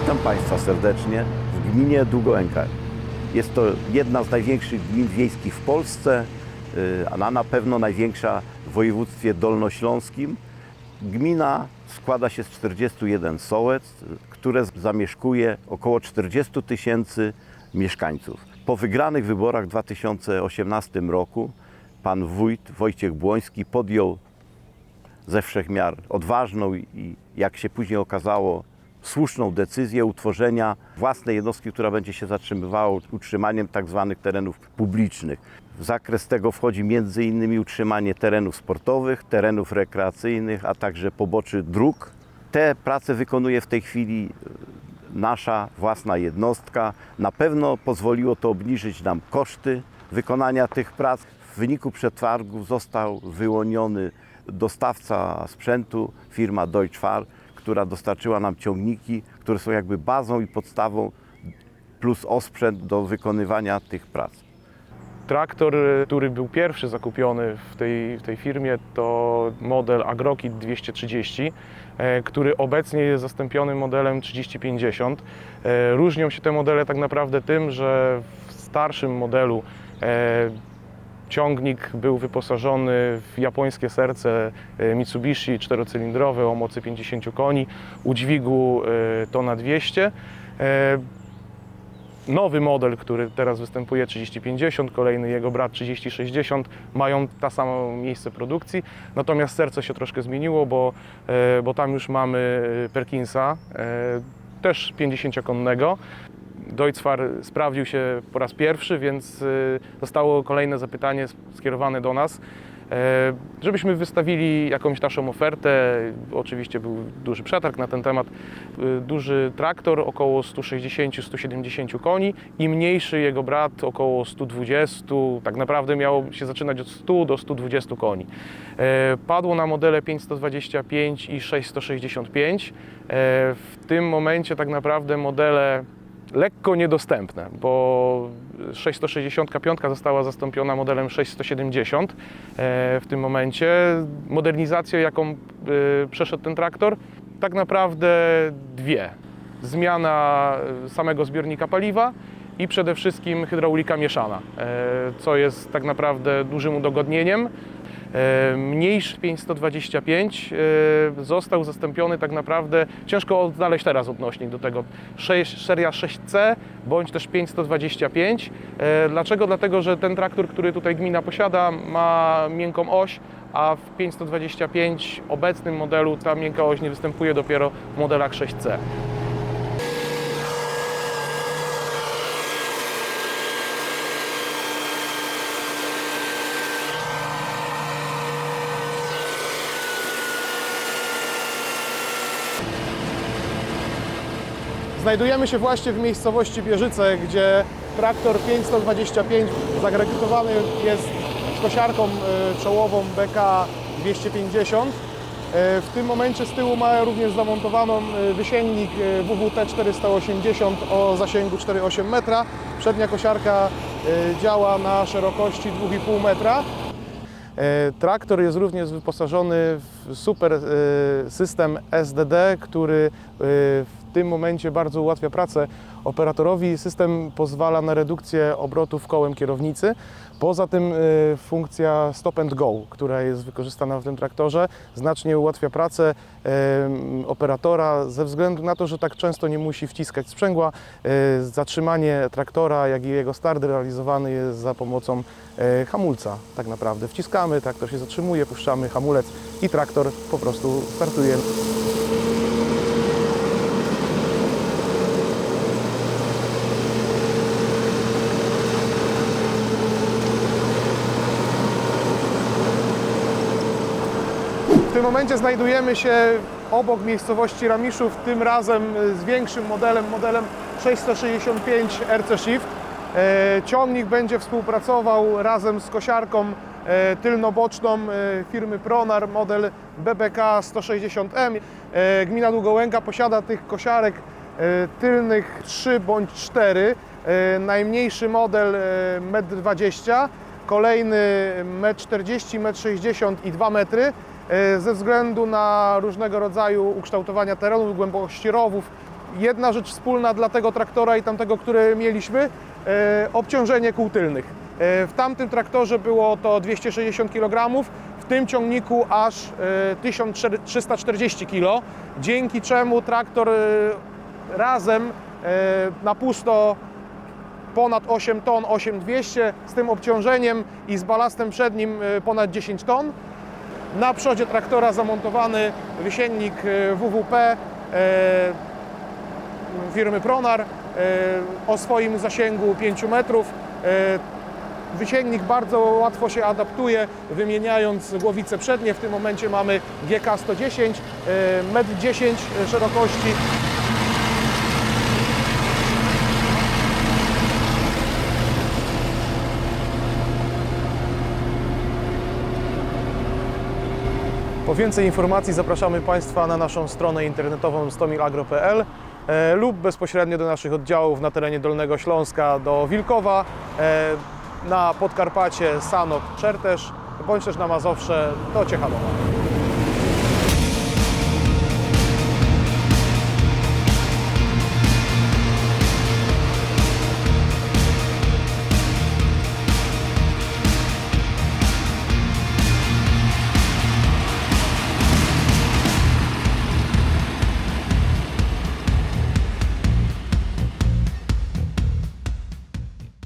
Państwa serdecznie w gminie Długołęka. Jest to jedna z największych gmin wiejskich w Polsce, y, a na pewno największa w województwie dolnośląskim. Gmina składa się z 41 sołec, y, które zamieszkuje około 40 tysięcy mieszkańców. Po wygranych wyborach w 2018 roku pan wójt Wojciech Błoński podjął ze wszechmiar odważną i jak się później okazało słuszną decyzję utworzenia własnej jednostki, która będzie się zatrzymywała utrzymaniem tak zwanych terenów publicznych. W zakres tego wchodzi m.in. utrzymanie terenów sportowych, terenów rekreacyjnych, a także poboczy dróg. Te prace wykonuje w tej chwili e, nasza własna jednostka. Na pewno pozwoliło to obniżyć nam koszty wykonania tych prac. W wyniku przetargu został wyłoniony dostawca sprzętu, firma Deutschfar, która dostarczyła nam ciągniki, które są jakby bazą i podstawą plus osprzęt do wykonywania tych prac. Traktor, y, który był pierwszy zakupiony w tej, w tej firmie, to model Agrokit 230, e, który obecnie jest zastąpiony modelem 3050. E, Różnią się te modele tak naprawdę tym, że w starszym modelu e, ciągnik był wyposażony w japońskie serce e, Mitsubishi czterocylindrowe o mocy 50 koni, udźwigu e, tona 200. E, Nowy model, który teraz występuje 3050, kolejny jego brat 3060 mają ta samo miejsce produkcji, natomiast serce się troszkę zmieniło, bo, bo tam już mamy Perkinsa, też 50-konnego. Deutzfar sprawdził się po raz pierwszy, więc e, zostało kolejne zapytanie skierowane do nas, e, żebyśmy wystawili jakąś naszą ofertę. Oczywiście był duży przetarg na ten temat. E, Duży traktor około 160-170 koni i mniejszy jego brat około 120. Tak naprawdę miało się zaczynać od 100 do 120 koni. E, Padło na modele 525 i 665. E, W tym momencie tak naprawdę modele lekko niedostępne, bo 665 została zastąpiona modelem 670 e, w tym momencie. Modernizację, jaką e, przeszedł ten traktor, tak naprawdę dwie. Zmiana e, samego zbiornika paliwa i przede wszystkim hydraulika mieszana, co jest tak naprawdę dużym udogodnieniem. E, Mniejszy 525 e, został zastąpiony tak naprawdę, ciężko znaleźć teraz odnośnik do tego, 6, seria 6C bądź też 525. E, Dlaczego? Dlatego, że ten traktor, który tutaj gmina posiada ma miękką oś, a w 525 obecnym modelu ta miękka oś nie występuje dopiero w modelach 6C. Znajdujemy się właśnie w miejscowości Bierzyce, gdzie traktor 5125 zagregowany jest kosiarką y, czołową BK 250. Y, W tym momencie z tyłu ma również zamontowaną wysięgnik y, WWT 480 o zasięgu 4,8 metra. Przednia kosiarka y, działa na szerokości 2,5 metra. E, Traktor jest również wyposażony w super e, system SDD, który e, w tym momencie bardzo ułatwia pracę operatorowi. System pozwala na redukcję obrotów kołem kierownicy. Poza tym e, funkcja stop and go, która jest wykorzystana w tym traktorze, znacznie ułatwia pracę e, operatora ze względu na to, że tak często nie musi wciskać sprzęgła. E, Zatrzymanie traktora, jak i jego start realizowany jest za pomocą hamulca tak naprawdę. Wciskamy, traktor się zatrzymuje, puszczamy hamulec i traktor po prostu startuje. Tym momencie znajdujemy się obok miejscowości Ramiszów, tym razem z większym modelem, modelem 665 RC Shift. E, Ciągnik będzie współpracował razem z kosiarką e, tylnoboczną e, firmy Pronar, model BBK 160M. E, Gmina Długołęka posiada tych kosiarek tylnych 3 bądź 4. E, Najmniejszy model e, 1,20 m, kolejny 1,40 m, 1,60 m i 2 metry. E, Ze względu na różnego rodzaju ukształtowania terenu, głębokości rowów, jedna rzecz wspólna dla tego traktora i tamtego, który mieliśmy, e, obciążenie kół tylnych. E, W tamtym traktorze było to 260 kg, w tym ciągniku aż e, 1340 kg, dzięki czemu traktor razem na pusto ponad 8 ton, 8200 z tym obciążeniem i z balastem przed nim e, ponad 10 ton. Na przodzie traktora zamontowany wysiennik e, WWP e, firmy Pronar o swoim zasięgu 5 metrów. Wysięgnik bardzo łatwo się adaptuje, wymieniając głowice przednie. W tym momencie mamy GK 110, 1,10 m szerokości. Po więcej informacji zapraszamy Państwa na naszą stronę internetową stomilagro.pl e, lub bezpośrednio do naszych oddziałów na terenie Dolnego Śląska do Wilkowa, e, na Podkarpacie Sanok Czertesz, bądź też na Mazowsze do Ciechanowa.